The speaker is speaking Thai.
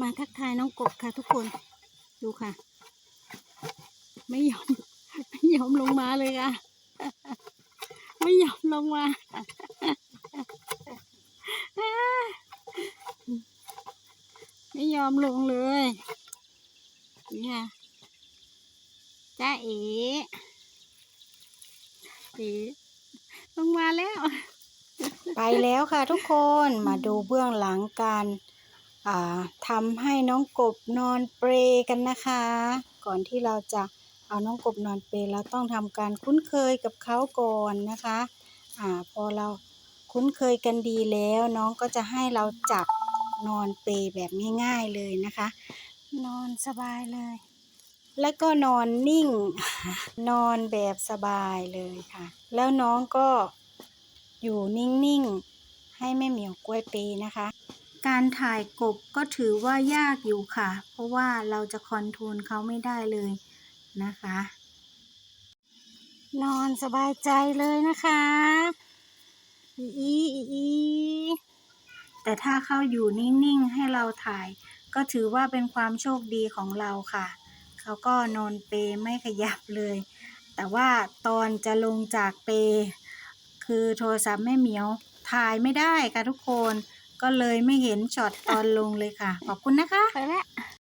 มาทักทายน้องกบค่ะทุกคน ดูค่ะ ไม่ยอมไม่ยอมลงมาเลยค่ะ ไม่ยอมลงมาไม่ยอมลงเลยนี่ค่ะจ้าเอ๋เอ๋ลงมาแล้ว ไปแล้วค่ะทุกคนมาดูเบื้องหลังการ ทำให้น้องกบนอนเปรกันนะคะ ก่อนที่เราจะเอาน้องกบนอนเปรเราต้องทำการคุ้นเคยกับเขาก่อนนะคะอ่าพอเราคุ้นเคยกันดีแล้วน้องก็จะให้เราจับนอนเปรแบบง่ายๆเลยนะคะ นอนสบายเลย แล้วก็นอนนิ่ง นอนแบบสบายเลยค่ะ แล้วน้องก็อยู่นิ่งๆ ให้แม่เหมียวกล้วยเปนะคะ การถ่ายกบก็ถือว่ายากอยู่ค่ะ เพราะว่าเราจะคอนโทรลเขาไม่ได้เลยนะคะ นอนสบายใจเลยนะคะอีอีอีอีแต่ถ้าเข้าอยู่นิ่ง ๆ ให้เราถ่าย ก็ถือว่าเป็นความโชคดีของเราค่ะ เขาก็นอนเปไม่ขยับเลย แต่ว่าตอนจะลงจากเป คือโทรศัพท์แม่เหมียวถ่ายไม่ได้ค่ะทุกคน ก็เลยไม่เห็นช็อตตอนลงเลยค่ะ ขอบคุณนะคะ ไปแล้ว